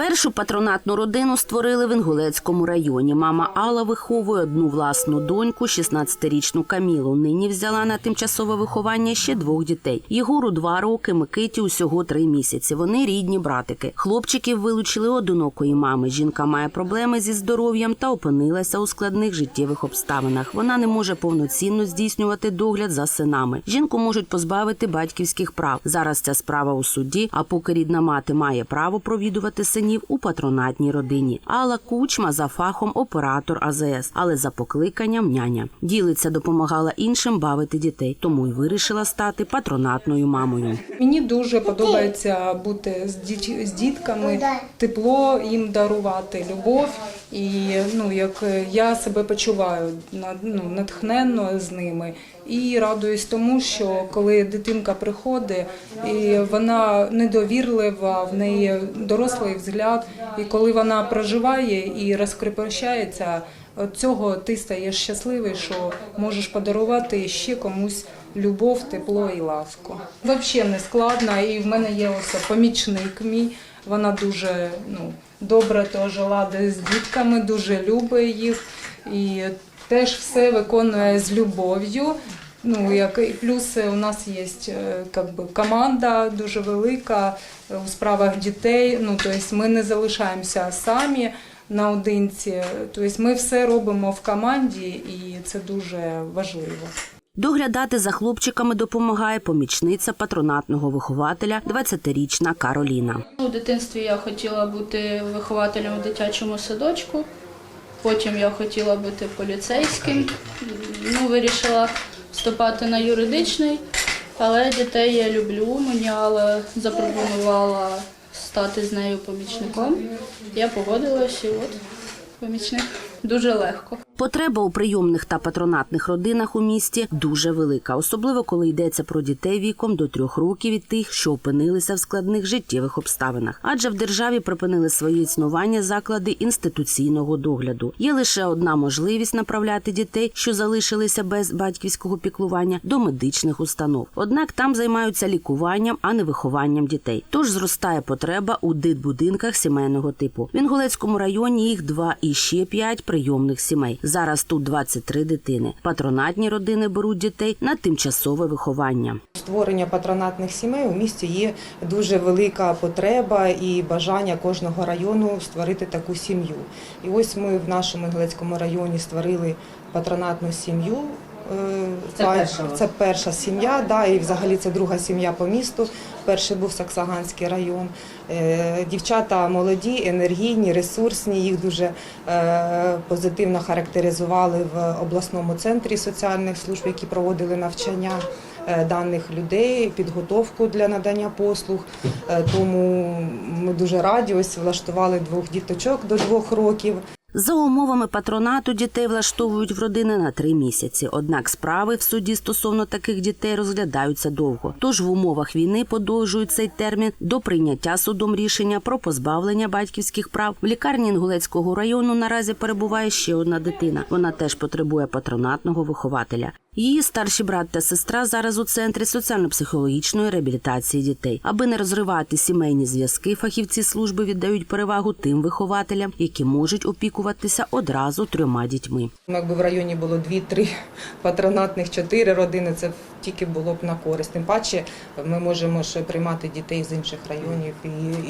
Першу патронатну родину створили в Інгулецькому районі. Мама Алла виховує одну власну доньку, 16-річну Камілу. Нині взяла на тимчасове виховання ще двох дітей. Єгору два роки, Микиті усього три місяці. Вони рідні братики. Хлопчиків вилучили одинокої мами. Жінка має проблеми зі здоров'ям та опинилася у складних життєвих обставинах. Вона не може повноцінно здійснювати догляд за синами. Жінку можуть позбавити батьківських прав. Зараз ця справа у суді. А поки рідна мати має право провідувати синів у патронатній родині. Алла Кучма за фахом оператор АЗС, але за покликанням няня. Ділиться, допомагала іншим бавити дітей, тому й вирішила стати патронатною мамою. Мені дуже подобається бути з дітками, тепло їм дарувати, любов. І ну, як я себе почуваю ну, натхненно з ними. І радуюсь тому, що коли дитинка приходить, і вона недовірлива, в неї дорослий взгляд, і коли вона проживає і розкрепощається, от цього ти стаєш щасливий, що можеш подарувати ще комусь любов, тепло і ласку. Взагалі не складно, і в мене є ось помічник мій. Вона дуже ну, добре теж ладить з дітками, дуже любить їх і теж все виконує з любов'ю. Ну, як плюс у нас є е, би, команда дуже велика у справах дітей. Ну, тобто ми не залишаємося самі наодинці. Тобто ми все робимо в команді, і це дуже важливо. Доглядати за хлопчиками допомагає помічниця патронатного вихователя, 20-річна Кароліна. У дитинстві я хотіла бути вихователем у дитячому садочку. Потім я хотіла бути поліцейським. Ну, вирішила вступати на юридичний, але дітей я люблю. Мені Алла запропонувала стати з нею помічником. Я погодилась і от помічник дуже легко. Потреба у прийомних та патронатних родинах у місті дуже велика, особливо коли йдеться про дітей віком до трьох років від тих, що опинилися в складних життєвих обставинах. Адже в державі припинили своє існування заклади інституційного догляду. Є лише одна можливість направляти дітей, що залишилися без батьківського піклування, до медичних установ. Однак там займаються лікуванням, а не вихованням дітей. Тож зростає потреба у дитбудинках сімейного типу. В Інгулецькому районі їх два і ще п'ять прийомних сімей. Зараз тут 23 дитини. Патронатні родини беруть дітей на тимчасове виховання. Створення патронатних сімей у місті є дуже велика потреба і бажання кожного району створити таку сім'ю. І ось ми в нашому Іглецькому районі створили патронатну сім'ю. Е, Це та- перша це перша сім'я, да, і взагалі це друга сім'я по місту. Перший був Саксаганський район. Е, Дівчата молоді, енергійні, ресурсні. Їх дуже е, позитивно характеризували в обласному центрі соціальних служб, які проводили навчання е, даних людей, підготовку для надання послуг. Е, Тому ми дуже раді ось влаштували двох діточок до двох років. За умовами патронату дітей влаштовують в родини на три місяці. Однак справи в суді стосовно таких дітей розглядаються довго. Тож в умовах війни подовжують цей термін до прийняття судом рішення про позбавлення батьківських прав. В лікарні Інгулецького району наразі перебуває ще одна дитина. Вона теж потребує патронатного вихователя. Її старші брат та сестра зараз у центрі соціально-психологічної реабілітації дітей. Аби не розривати сімейні зв'язки, фахівці служби віддають перевагу тим вихователям, які можуть опікуватися одразу трьома дітьми. Якби в районі було дві-три патронатних, чотири родини, це тільки було б на користь. Тим паче ми можемо ще приймати дітей з інших районів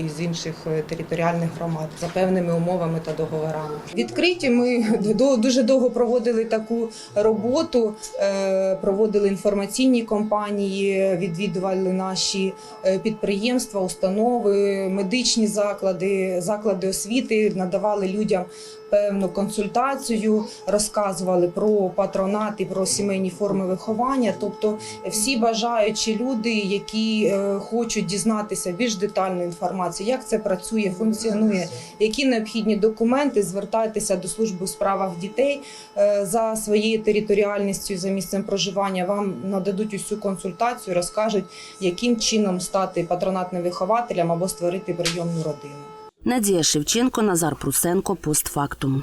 і, з інших е, територіальних громад за певними умовами та договорами. Відкриті ми дуже довго проводили таку роботу, е, проводили інформаційні кампанії, відвідували наші е, підприємства, установи, медичні заклади, заклади освіти, надавали людям певну консультацію, розказували про патронат і про сімейні форми виховання. Тобто, всі бажаючі люди, які е, хочуть дізнатися більш детальну інформацію, як це працює, функціонує, які необхідні документи, звертайтеся до служби у справах дітей е, за своєю територіальністю, за місцем проживання. Вам нададуть усю консультацію, розкажуть, яким чином стати патронатним вихователем або створити прийомну родину. Надія Шевченко, Назар Прусенко, постфактум.